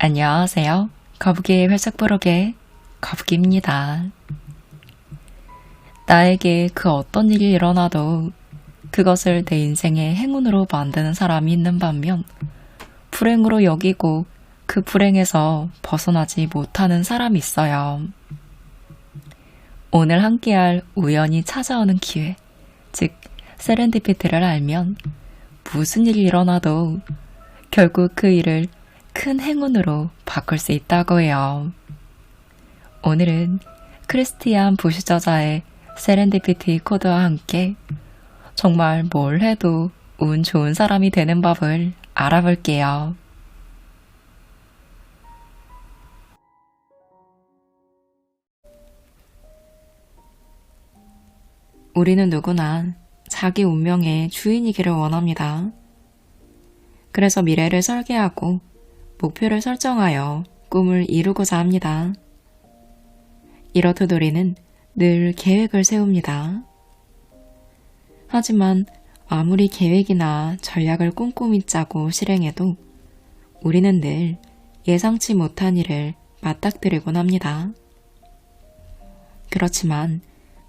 안녕하세요. 거북이의 회색부록의 거북이입니다. 나에게 그 어떤 일이 일어나도 그것을 내 인생의 행운으로 만드는 사람이 있는 반면 불행으로 여기고 그 불행에서 벗어나지 못하는 사람이 있어요. 오늘 함께할 우연히 찾아오는 기회, 즉 세렌디피티를 알면 무슨 일이 일어나도 결국 그 일을 큰 행운으로 바꿀 수 있다고 해요. 오늘은 크리스티안 부시 저자의 세렌디피티 코드와 함께 정말 뭘 해도 운 좋은 사람이 되는 법을 알아볼게요. 우리는 누구나 자기 운명의 주인이기를 원합니다. 그래서 미래를 설계하고 목표를 설정하여 꿈을 이루고자 합니다. 이렇듯 우리는 늘 계획을 세웁니다. 하지만 아무리 계획이나 전략을 꼼꼼히 짜고 실행해도 우리는 늘 예상치 못한 일을 맞닥뜨리곤 합니다. 그렇지만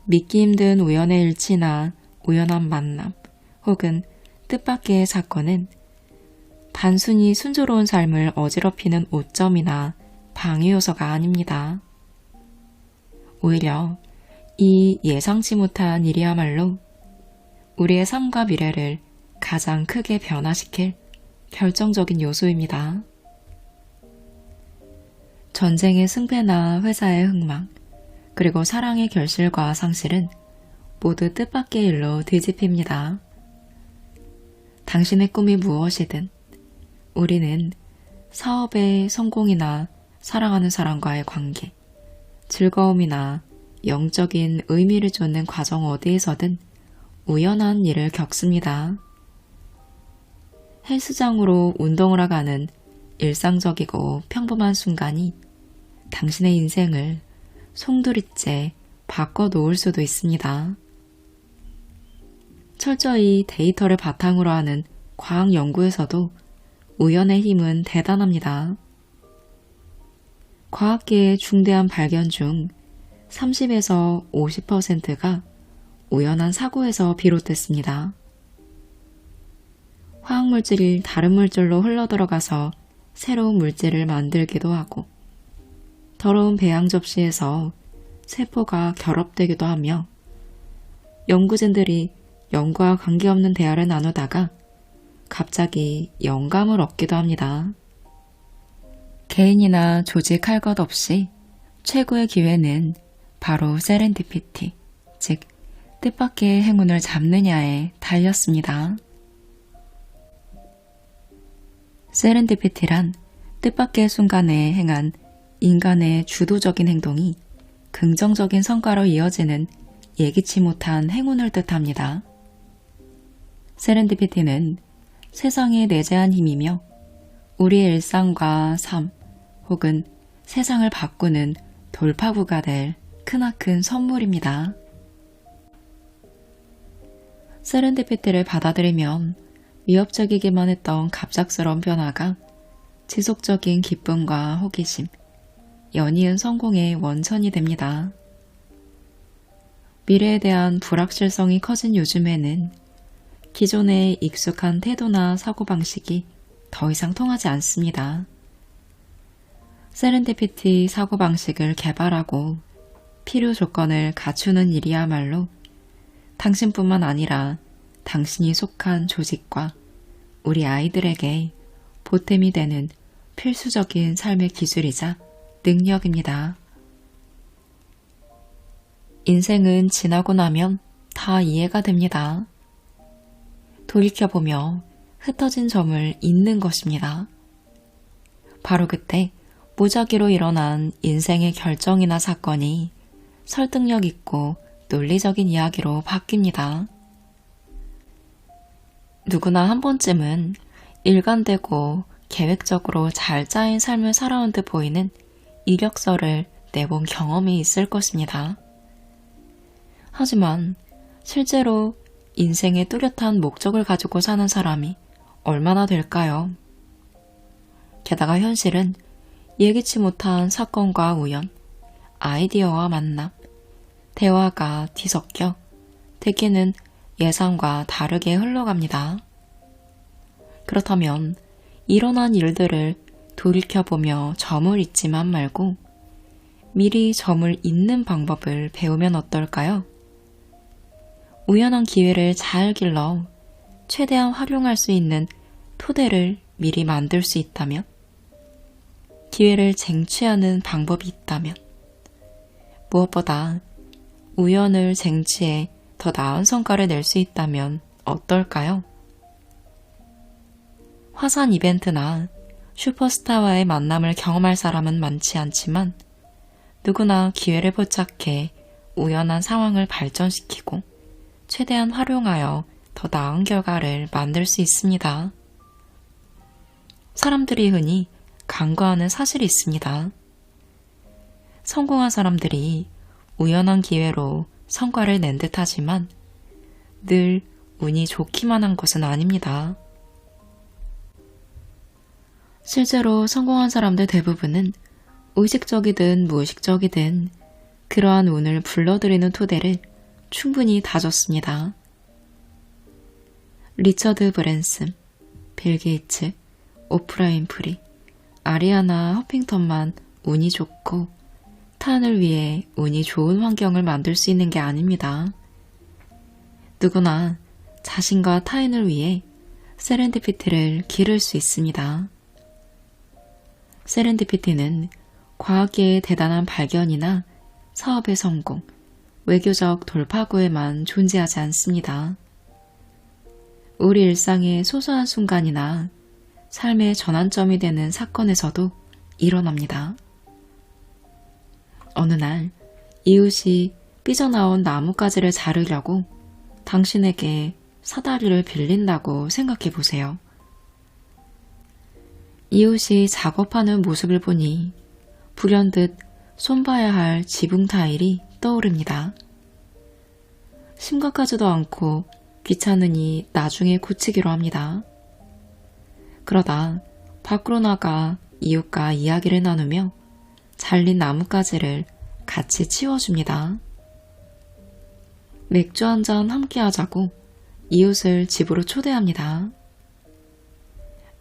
믿기 힘든 우연의 일치나 우연한 만남 혹은 뜻밖의 사건은 단순히 순조로운 삶을 어지럽히는 오점이나 방해 요소가 아닙니다. 오히려 이 예상치 못한 일이야말로 우리의 삶과 미래를 가장 크게 변화시킬 결정적인 요소입니다. 전쟁의 승패나 회사의 흥망, 그리고 사랑의 결실과 상실은 모두 뜻밖의 일로 뒤집힙니다. 당신의 꿈이 무엇이든 우리는 사업의 성공이나 사랑하는 사람과의 관계, 즐거움이나 영적인 의미를 쫓는 과정 어디에서든 우연한 일을 겪습니다. 헬스장으로 운동을 하가는 일상적이고 평범한 순간이 당신의 인생을 송두리째 바꿔 놓을 수도 있습니다. 철저히 데이터를 바탕으로 하는 과학 연구에서도 우연의 힘은 대단합니다. 과학계의 중대한 발견 중 30에서 50%가 우연한 사고에서 비롯됐습니다. 화학물질이 다른 물질로 흘러들어가서 새로운 물질을 만들기도 하고, 더러운 배양 접시에서 세포가 결합되기도 하며, 연구진들이 연구와 관계없는 대화를 나누다가 갑자기 영감을 얻기도 합니다. 개인이나 조직 할 것 없이 최고의 기회는 바로 세렌디피티, 즉 뜻밖의 행운을 잡느냐에 달렸습니다. 세렌디피티란 뜻밖의 순간에 행한 인간의 주도적인 행동이 긍정적인 성과로 이어지는 예기치 못한 행운을 뜻합니다. 세렌디피티는 세상에 내재한 힘이며 우리의 일상과 삶 혹은 세상을 바꾸는 돌파구가 될 크나큰 선물입니다. 세렌디피티를 받아들이면 위협적이기만 했던 갑작스러운 변화가 지속적인 기쁨과 호기심, 연이은 성공의 원천이 됩니다. 미래에 대한 불확실성이 커진 요즘에는 기존의 익숙한 태도나 사고방식이 더 이상 통하지 않습니다. 세렌디피티 사고방식을 개발하고 필요 조건을 갖추는 일이야말로 당신뿐만 아니라 당신이 속한 조직과 우리 아이들에게 보탬이 되는 필수적인 삶의 기술이자 능력입니다. 인생은 지나고 나면 다 이해가 됩니다. 돌이켜보며 흩어진 점을 잇는 것입니다. 바로 그때 무작위로 일어난 인생의 결정이나 사건이 설득력 있고 논리적인 이야기로 바뀝니다. 누구나 한 번쯤은 일관되고 계획적으로 잘 짜인 삶을 살아온 듯 보이는 이력서를 내본 경험이 있을 것입니다. 하지만 실제로 인생의 뚜렷한 목적을 가지고 사는 사람이 얼마나 될까요? 게다가 현실은 예기치 못한 사건과 우연, 아이디어와 만남, 대화가 뒤섞여 대개는 예상과 다르게 흘러갑니다. 그렇다면 일어난 일들을 돌이켜보며 점을 잊지만 말고 미리 점을 잇는 방법을 배우면 어떨까요? 우연한 기회를 잘 길러 최대한 활용할 수 있는 토대를 미리 만들 수 있다면, 기회를 쟁취하는 방법이 있다면, 무엇보다 우연을 쟁취해 더 나은 성과를 낼 수 있다면 어떨까요? 화산 이벤트나 슈퍼스타와의 만남을 경험할 사람은 많지 않지만 누구나 기회를 포착해 우연한 상황을 발전시키고 최대한 활용하여 더 나은 결과를 만들 수 있습니다. 사람들이 흔히 간과하는 사실이 있습니다. 성공한 사람들이 우연한 기회로 성과를 낸 듯 하지만 늘 운이 좋기만 한 것은 아닙니다. 실제로 성공한 사람들 대부분은 의식적이든 무의식적이든 그러한 운을 불러들이는 토대를 충분히 다졌습니다. 리처드 브랜슨, 빌 게이츠, 오프라 윈프리, 아리아나 허핑턴만 운이 좋고 타인을 위해 운이 좋은 환경을 만들 수 있는 게 아닙니다. 누구나 자신과 타인을 위해 세렌디피티를 기를 수 있습니다. 세렌디피티는 과학계의 대단한 발견이나 사업의 성공, 외교적 돌파구에만 존재하지 않습니다. 우리 일상의 소소한 순간이나 삶의 전환점이 되는 사건에서도 일어납니다. 어느 날 이웃이 삐져나온 나뭇가지를 자르려고 당신에게 사다리를 빌린다고 생각해 보세요. 이웃이 작업하는 모습을 보니 불현듯 손봐야 할 지붕 타일이 떠오릅니다. 심각하지도 않고 귀찮으니 나중에 고치기로 합니다. 그러다 밖으로 나가 이웃과 이야기를 나누며 잘린 나뭇가지를 같이 치워줍니다. 맥주 한잔 함께 하자고 이웃을 집으로 초대합니다.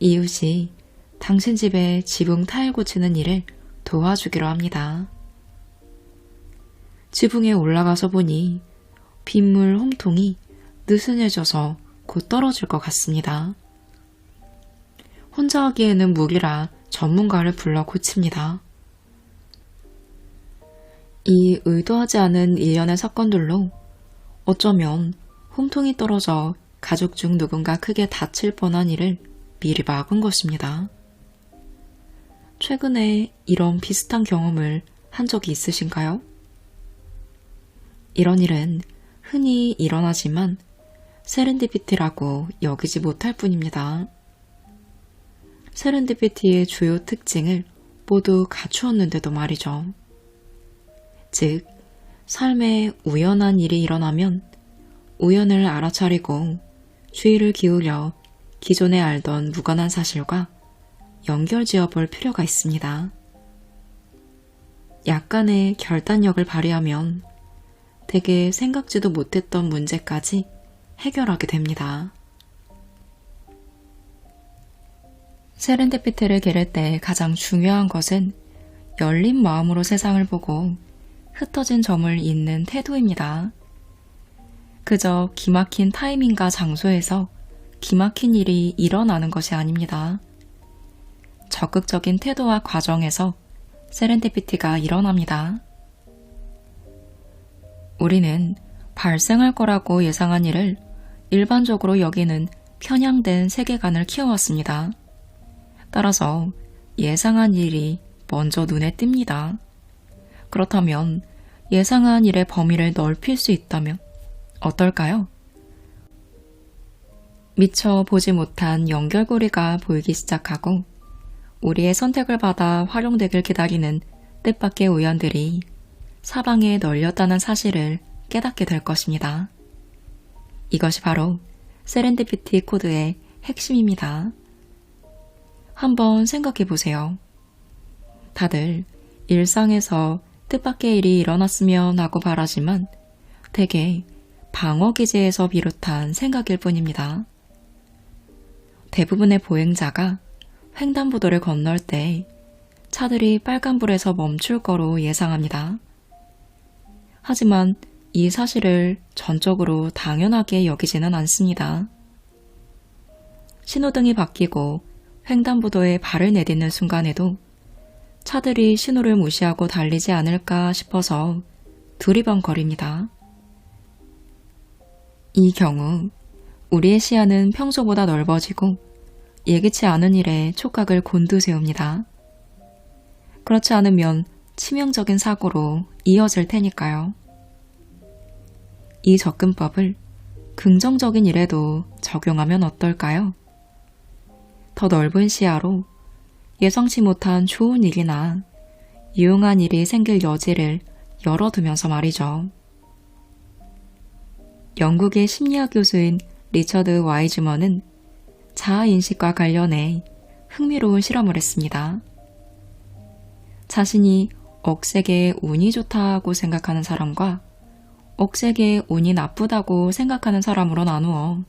이웃이 당신 집에 지붕 타일 고치는 일을 도와주기로 합니다. 지붕에 올라가서 보니 빗물 홈통이 느슨해져서 곧 떨어질 것 같습니다. 혼자 하기에는 무리라 전문가를 불러 고칩니다. 이 의도하지 않은 일련의 사건들로 어쩌면 홈통이 떨어져 가족 중 누군가 크게 다칠 뻔한 일을 미리 막은 것입니다. 최근에 이런 비슷한 경험을 한 적이 있으신가요? 이런 일은 흔히 일어나지만 세렌디피티라고 여기지 못할 뿐입니다. 세렌디피티의 주요 특징을 모두 갖추었는데도 말이죠. 즉, 삶에 우연한 일이 일어나면 우연을 알아차리고 주의를 기울여 기존에 알던 무관한 사실과 연결 지어 볼 필요가 있습니다. 약간의 결단력을 발휘하면 대개 생각지도 못했던 문제까지 해결하게 됩니다. 세렌데피티를 기를 때 가장 중요한 것은 열린 마음으로 세상을 보고 흩어진 점을 잇는 태도입니다. 그저 기막힌 타이밍과 장소에서 기막힌 일이 일어나는 것이 아닙니다. 적극적인 태도와 과정에서 세렌디피티가 일어납니다. 우리는 발생할 거라고 예상한 일을 일반적으로 여기는 편향된 세계관을 키워왔습니다. 따라서 예상한 일이 먼저 눈에 띕니다. 그렇다면 예상한 일의 범위를 넓힐 수 있다면 어떨까요? 미처 보지 못한 연결고리가 보이기 시작하고 우리의 선택을 받아 활용되길 기다리는 뜻밖의 우연들이 사방에 널렸다는 사실을 깨닫게 될 것입니다. 이것이 바로 세렌디피티 코드의 핵심입니다. 한번 생각해 보세요. 다들 일상에서 뜻밖의 일이 일어났으면 하고 바라지만 대개 방어기제에서 비롯한 생각일 뿐입니다. 대부분의 보행자가 횡단보도를 건널 때 차들이 빨간불에서 멈출 거로 예상합니다. 하지만 이 사실을 전적으로 당연하게 여기지는 않습니다. 신호등이 바뀌고 횡단보도에 발을 내딛는 순간에도 차들이 신호를 무시하고 달리지 않을까 싶어서 두리번거립니다. 이 경우 우리의 시야는 평소보다 넓어지고 예기치 않은 일에 촉각을 곤두세웁니다. 그렇지 않으면 치명적인 사고로 이어질 테니까요. 이 접근법을 긍정적인 일에도 적용하면 어떨까요? 더 넓은 시야로 예상치 못한 좋은 일이나 유용한 일이 생길 여지를 열어두면서 말이죠. 영국의 심리학 교수인 리처드 와이즈먼은 자아인식과 관련해 흥미로운 실험을 했습니다. 자신이 억세게 운이 좋다고 생각하는 사람과 억세게 운이 나쁘다고 생각하는 사람으로 나누어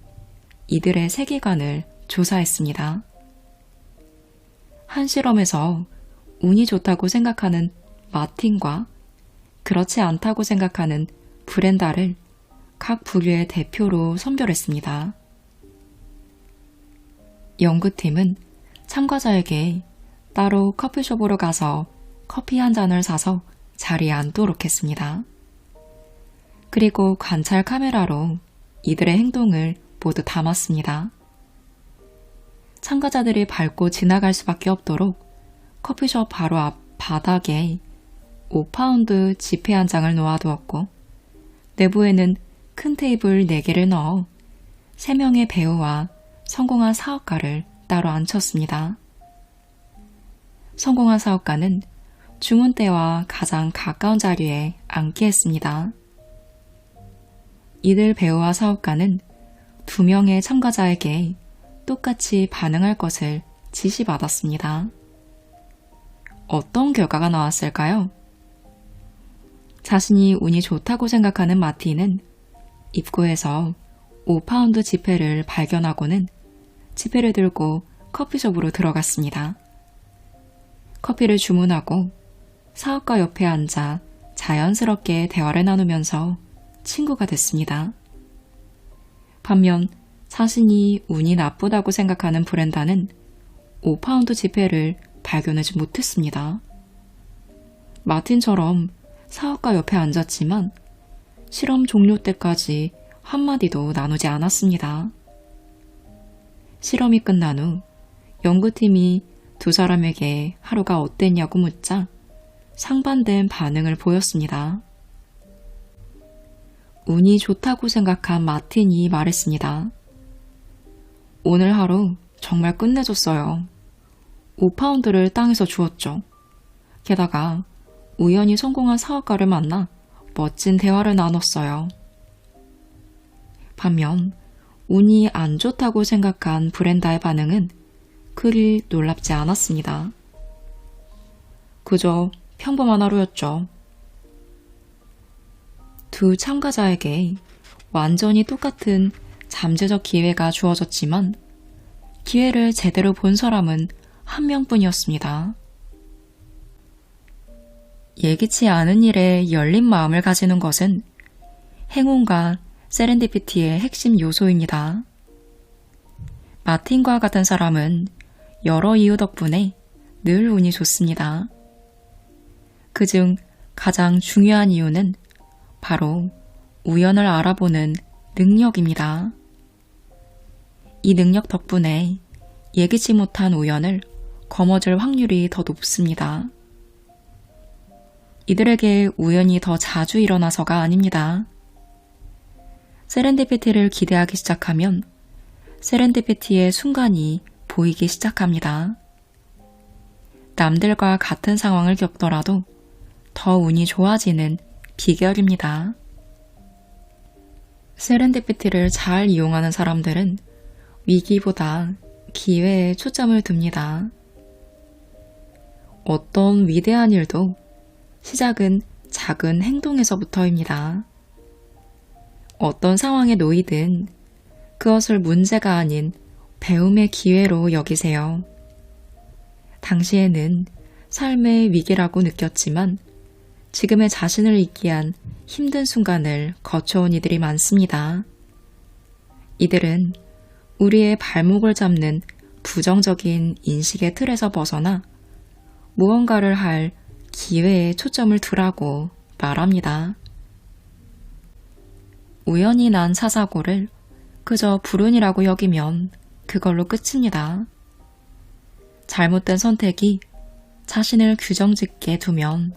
이들의 세계관을 조사했습니다. 한 실험에서 운이 좋다고 생각하는 마틴과 그렇지 않다고 생각하는 브렌다를 각 부류의 대표로 선별했습니다. 연구팀은 참가자에게 따로 커피숍으로 가서 커피 한 잔을 사서 자리에 앉도록 했습니다. 그리고 관찰 카메라로 이들의 행동을 모두 담았습니다. 참가자들이 밟고 지나갈 수밖에 없도록 커피숍 바로 앞 바닥에 5파운드 지폐 한 장을 놓아두었고 내부에는 큰 테이블 4개를 넣어 3명의 배우와 성공한 사업가를 따로 앉혔습니다. 성공한 사업가는 주문대와 가장 가까운 자리에 앉게 했습니다. 이들 배우와 사업가는 두 명의 참가자에게 똑같이 반응할 것을 지시받았습니다. 어떤 결과가 나왔을까요? 자신이 운이 좋다고 생각하는 마티는 입구에서 5파운드 지폐를 발견하고는 지폐를 들고 커피숍으로 들어갔습니다. 커피를 주문하고 사업가 옆에 앉아 자연스럽게 대화를 나누면서 친구가 됐습니다. 반면 자신이 운이 나쁘다고 생각하는 브렌다는 5파운드 지폐를 발견하지 못했습니다. 마틴처럼 사업가 옆에 앉았지만 실험 종료 때까지 한마디도 나누지 않았습니다. 실험이 끝난 후 연구팀이 두 사람에게 하루가 어땠냐고 묻자 상반된 반응을 보였습니다. 운이 좋다고 생각한 마틴이 말했습니다. 오늘 하루 정말 끝내줬어요. 5파운드를 땅에서 주었죠. 게다가 우연히 성공한 사업가를 만나 멋진 대화를 나눴어요. 반면 운이 안 좋다고 생각한 브렌다의 반응은 그리 놀랍지 않았습니다. 그저 평범한 하루였죠. 두 참가자에게 완전히 똑같은 잠재적 기회가 주어졌지만 기회를 제대로 본 사람은 한 명뿐이었습니다. 예기치 않은 일에 열린 마음을 가지는 것은 행운과 세렌디피티의 핵심 요소입니다. 마틴과 같은 사람은 여러 이유 덕분에 늘 운이 좋습니다. 그중 가장 중요한 이유는 바로 우연을 알아보는 능력입니다. 이 능력 덕분에 예기치 못한 우연을 거머쥘 확률이 더 높습니다. 이들에게 우연이 더 자주 일어나서가 아닙니다. 세렌디피티를 기대하기 시작하면 세렌디피티의 순간이 보이기 시작합니다. 남들과 같은 상황을 겪더라도 더 운이 좋아지는 비결입니다. 세렌디피티를 잘 이용하는 사람들은 위기보다 기회에 초점을 둡니다. 어떤 위대한 일도 시작은 작은 행동에서부터입니다. 어떤 상황에 놓이든 그것을 문제가 아닌 배움의 기회로 여기세요. 당시에는 삶의 위기라고 느꼈지만 지금의 자신을 잊기 위한 힘든 순간을 거쳐온 이들이 많습니다. 이들은 우리의 발목을 잡는 부정적인 인식의 틀에서 벗어나 무언가를 할 기회에 초점을 두라고 말합니다. 우연히 난 사사고를 그저 불운이라고 여기면 그걸로 끝입니다. 잘못된 선택이 자신을 규정 짓게 두면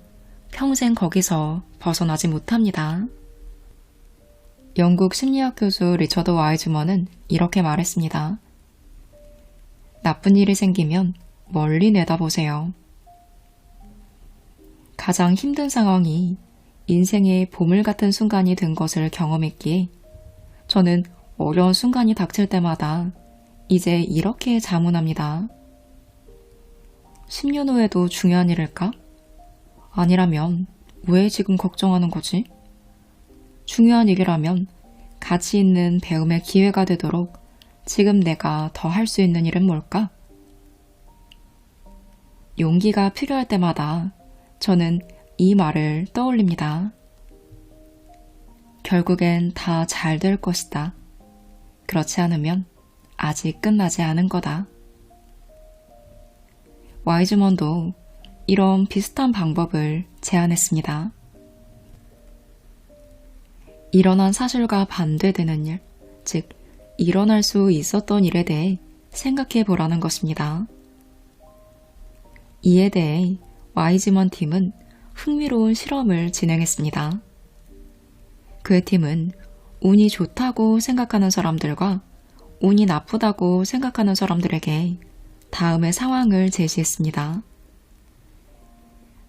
평생 거기서 벗어나지 못합니다. 영국 심리학 교수 리처드 와이즈먼은 이렇게 말했습니다. 나쁜 일이 생기면 멀리 내다보세요. 가장 힘든 상황이 인생의 보물 같은 순간이 된 것을 경험했기에 저는 어려운 순간이 닥칠 때마다 이제 이렇게 자문합니다. 10년 후에도 중요한 일일까? 아니라면 왜 지금 걱정하는 거지? 중요한 일이라면 가치 있는 배움의 기회가 되도록 지금 내가 더 할 수 있는 일은 뭘까? 용기가 필요할 때마다 저는 이 말을 떠올립니다. 결국엔 다 잘 될 것이다. 그렇지 않으면 아직 끝나지 않은 거다. 와이즈먼도 이런 비슷한 방법을 제안했습니다. 일어난 사실과 반대되는 일, 즉, 일어날 수 있었던 일에 대해 생각해 보라는 것입니다. 이에 대해 와이즈먼 팀은 흥미로운 실험을 진행했습니다. 그의 팀은 운이 좋다고 생각하는 사람들과 운이 나쁘다고 생각하는 사람들에게 다음의 상황을 제시했습니다.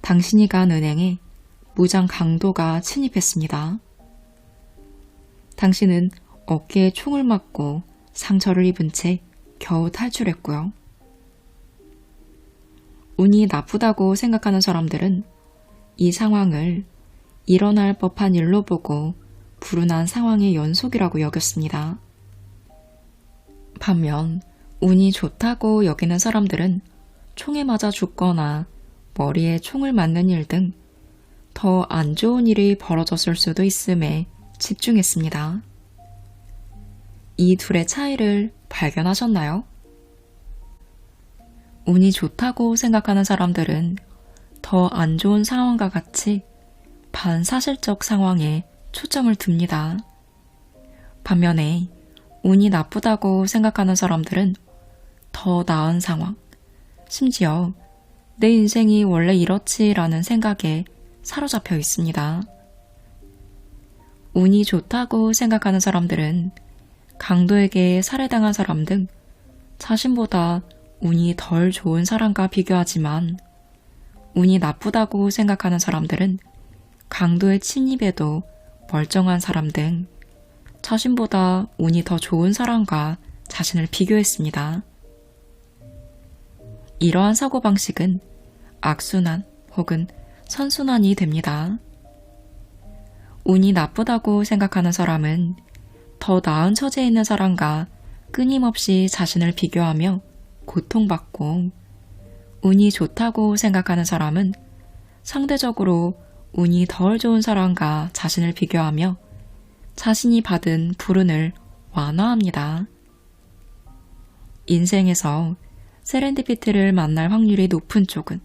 당신이 간 은행에 무장 강도가 침입했습니다. 당신은 어깨에 총을 맞고 상처를 입은 채 겨우 탈출했고요. 운이 나쁘다고 생각하는 사람들은 이 상황을 일어날 법한 일로 보고 불운한 상황의 연속이라고 여겼습니다. 반면 운이 좋다고 여기는 사람들은 총에 맞아 죽거나 머리에 총을 맞는 일 등 더 안 좋은 일이 벌어졌을 수도 있음에 집중했습니다. 이 둘의 차이를 발견하셨나요? 운이 좋다고 생각하는 사람들은 더 안 좋은 상황과 같이 반사실적 상황에 초점을 둡니다. 반면에 운이 나쁘다고 생각하는 사람들은 더 나은 상황, 심지어 내 인생이 원래 이렇지라는 생각에 사로잡혀 있습니다. 운이 좋다고 생각하는 사람들은 강도에게 살해당한 사람 등 자신보다 운이 덜 좋은 사람과 비교하지만 운이 나쁘다고 생각하는 사람들은 강도의 침입에도 멀쩡한 사람 등 자신보다 운이 더 좋은 사람과 자신을 비교했습니다. 이러한 사고방식은 악순환 혹은 선순환이 됩니다. 운이 나쁘다고 생각하는 사람은 더 나은 처지에 있는 사람과 끊임없이 자신을 비교하며 고통받고 운이 좋다고 생각하는 사람은 상대적으로 운이 덜 좋은 사람과 자신을 비교하며 자신이 받은 불운을 완화합니다. 인생에서 세렌디피트를 만날 확률이 높은 쪽은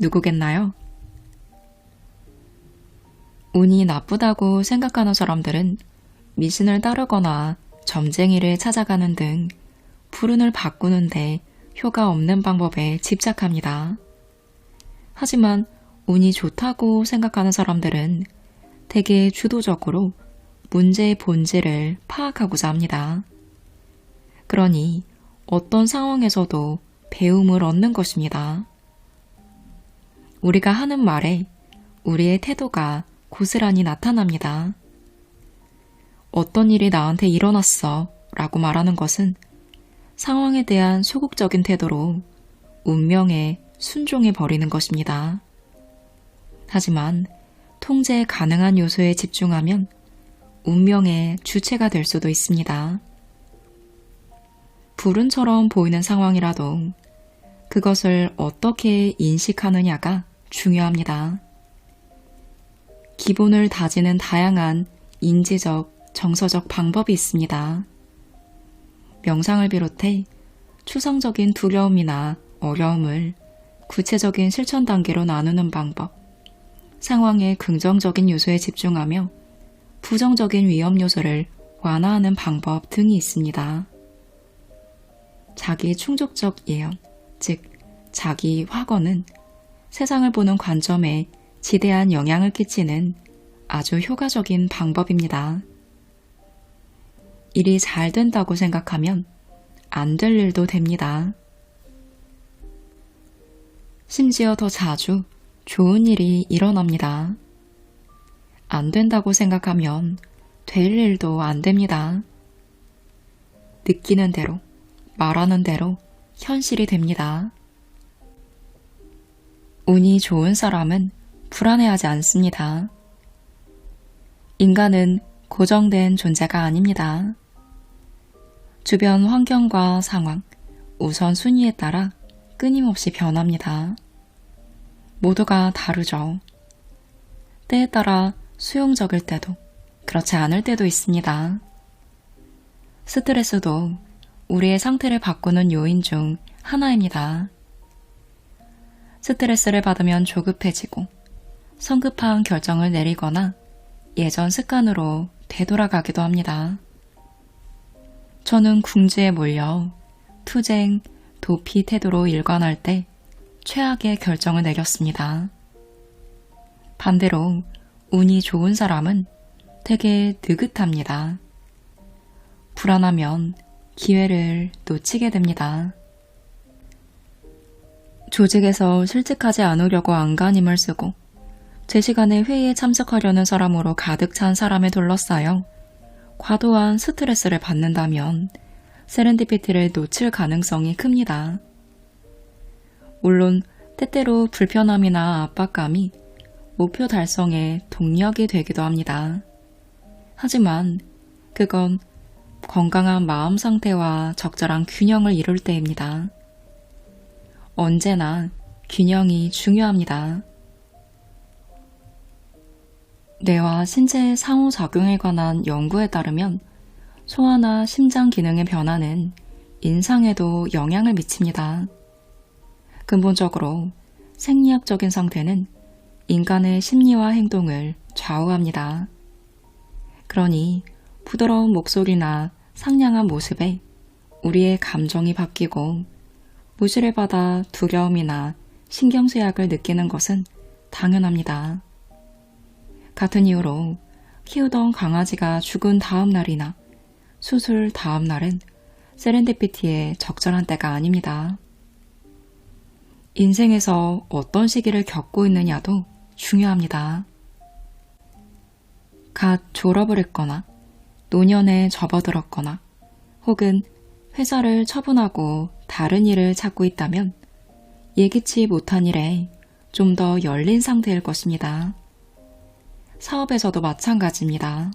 누구겠나요? 운이 나쁘다고 생각하는 사람들은 미신을 따르거나 점쟁이를 찾아가는 등 불운을 바꾸는데 효과 없는 방법에 집착합니다. 하지만 운이 좋다고 생각하는 사람들은 대개 주도적으로 문제의 본질을 파악하고자 합니다. 그러니 어떤 상황에서도 배움을 얻는 것입니다. 우리가 하는 말에 우리의 태도가 고스란히 나타납니다. 어떤 일이 나한테 일어났어 라고 말하는 것은 상황에 대한 소극적인 태도로 운명에 순종해 버리는 것입니다. 하지만 통제 가능한 요소에 집중하면 운명의 주체가 될 수도 있습니다. 불운처럼 보이는 상황이라도 그것을 어떻게 인식하느냐가 중요합니다. 기본을 다지는 다양한 인지적, 정서적 방법이 있습니다. 명상을 비롯해 추상적인 두려움이나 어려움을 구체적인 실천 단계로 나누는 방법, 상황의 긍정적인 요소에 집중하며 부정적인 위험 요소를 완화하는 방법 등이 있습니다. 자기 충족적 예언, 즉, 자기 확언은 세상을 보는 관점에 지대한 영향을 끼치는 아주 효과적인 방법입니다. 일이 잘 된다고 생각하면 안 될 일도 됩니다. 심지어 더 자주 좋은 일이 일어납니다. 안 된다고 생각하면 될 일도 안 됩니다. 느끼는 대로, 말하는 대로 현실이 됩니다. 운이 좋은 사람은 불안해하지 않습니다. 인간은 고정된 존재가 아닙니다. 주변 환경과 상황, 우선순위에 따라 끊임없이 변합니다. 모두가 다르죠. 때에 따라 수용적일 때도, 그렇지 않을 때도 있습니다. 스트레스도 우리의 상태를 바꾸는 요인 중 하나입니다. 스트레스를 받으면 조급해지고 성급한 결정을 내리거나 예전 습관으로 되돌아가기도 합니다. 저는 궁지에 몰려 투쟁, 도피 태도로 일관할 때 최악의 결정을 내렸습니다. 반대로 운이 좋은 사람은 되게 느긋합니다. 불안하면 기회를 놓치게 됩니다. 조직에서 실직하지 않으려고 안간힘을 쓰고 제 시간에 회의에 참석하려는 사람으로 가득 찬 사람에 둘러싸여 과도한 스트레스를 받는다면 세렌디피티를 놓칠 가능성이 큽니다. 물론 때때로 불편함이나 압박감이 목표 달성에 동력이 되기도 합니다. 하지만 그건 건강한 마음 상태와 적절한 균형을 이룰 때입니다. 언제나 균형이 중요합니다. 뇌와 신체의 상호작용에 관한 연구에 따르면 소화나 심장 기능의 변화는 인상에도 영향을 미칩니다. 근본적으로 생리학적인 상태는 인간의 심리와 행동을 좌우합니다. 그러니 부드러운 목소리나 상냥한 모습에 우리의 감정이 바뀌고 무시를 받아 두려움이나 신경쇠약을 느끼는 것은 당연합니다. 같은 이유로 키우던 강아지가 죽은 다음 날이나 수술 다음 날은 세렌디피티의 적절한 때가 아닙니다. 인생에서 어떤 시기를 겪고 있느냐도 중요합니다. 갓 졸업을 했거나 노년에 접어들었거나 혹은 회사를 처분하고 다른 일을 찾고 있다면 예기치 못한 일에 좀 더 열린 상태일 것입니다. 사업에서도 마찬가지입니다.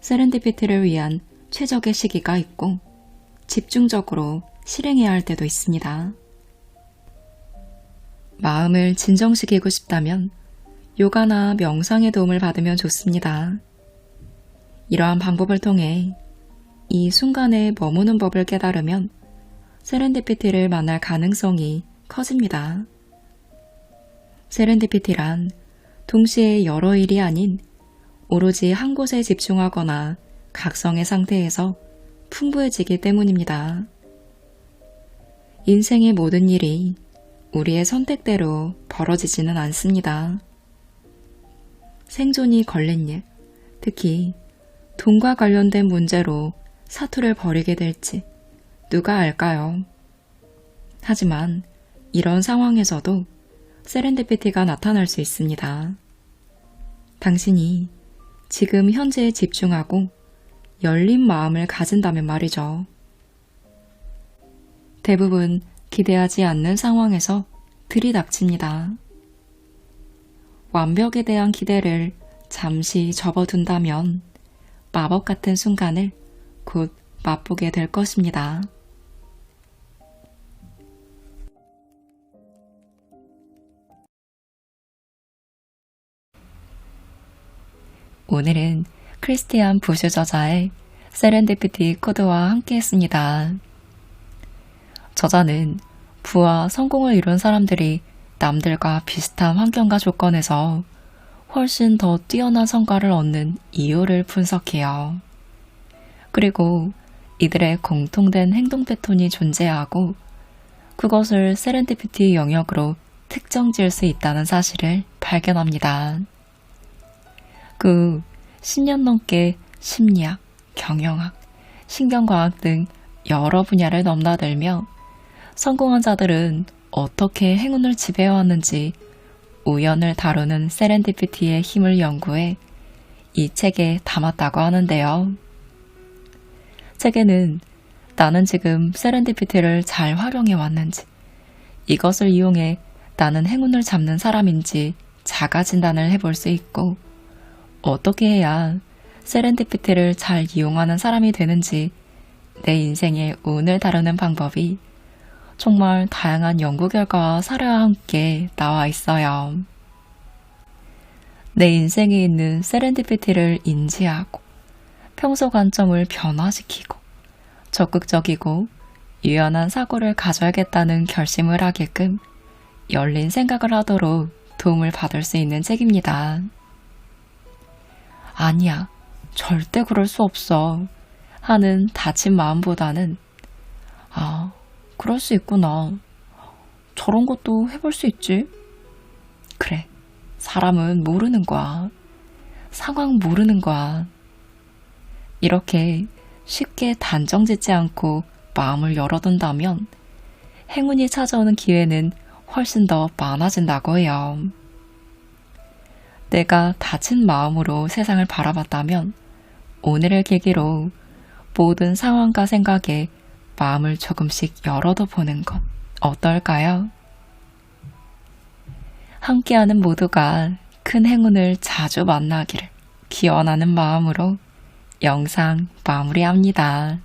세렌디피티를 위한 최적의 시기가 있고 집중적으로 실행해야 할 때도 있습니다. 마음을 진정시키고 싶다면 요가나 명상의 도움을 받으면 좋습니다. 이러한 방법을 통해 이 순간에 머무는 법을 깨달으면 세렌디피티를 만날 가능성이 커집니다. 세렌디피티란 동시에 여러 일이 아닌 오로지 한 곳에 집중하거나 각성의 상태에서 풍부해지기 때문입니다. 인생의 모든 일이 우리의 선택대로 벌어지지는 않습니다. 생존이 걸린 일, 특히 돈과 관련된 문제로 사투를 벌이게 될지 누가 알까요? 하지만 이런 상황에서도 세렌디피티가 나타날 수 있습니다. 당신이 지금 현재에 집중하고 열린 마음을 가진다면 말이죠. 대부분 기대하지 않는 상황에서 들이닥칩니다. 완벽에 대한 기대를 잠시 접어둔다면 마법 같은 순간을 곧 맛보게 될 것입니다. 오늘은 크리스티안 부슈 저자의 세렌디피티 코드와 함께 했습니다. 저자는 부와 성공을 이룬 사람들이 남들과 비슷한 환경과 조건에서 훨씬 더 뛰어난 성과를 얻는 이유를 분석해요. 그리고 이들의 공통된 행동 패턴이 존재하고 그것을 세렌디피티 영역으로 특정 지을 수 있다는 사실을 발견합니다. 그 10년 넘게 심리학, 경영학, 신경과학 등 여러 분야를 넘나들며 성공한 자들은 어떻게 행운을 지배해왔는지 우연을 다루는 세렌디피티의 힘을 연구해 이 책에 담았다고 하는데요. 책에는 나는 지금 세렌디피티를 잘 활용해 왔는지, 이것을 이용해 나는 행운을 잡는 사람인지 자가 진단을 해볼 수 있고, 어떻게 해야 세렌디피티를 잘 이용하는 사람이 되는지 내 인생의 운을 다루는 방법이 정말 다양한 연구 결과와 사례와 함께 나와 있어요. 내 인생에 있는 세렌디피티를 인지하고 평소 관점을 변화시키고 적극적이고 유연한 사고를 가져야겠다는 결심을 하게끔 열린 생각을 하도록 도움을 받을 수 있는 책입니다. 아니야, 절대 그럴 수 없어. 하는 다친 마음보다는, 아, 그럴 수 있구나. 저런 것도 해볼 수 있지. 그래, 사람은 모르는 거야. 상황 모르는 거야. 이렇게 쉽게 단정 짓지 않고 마음을 열어둔다면 행운이 찾아오는 기회는 훨씬 더 많아진다고 해요. 내가 다친 마음으로 세상을 바라봤다면 오늘을 계기로 모든 상황과 생각에 마음을 조금씩 열어둬 보는 것 어떨까요? 함께하는 모두가 큰 행운을 자주 만나기를 기원하는 마음으로 영상 마무리합니다.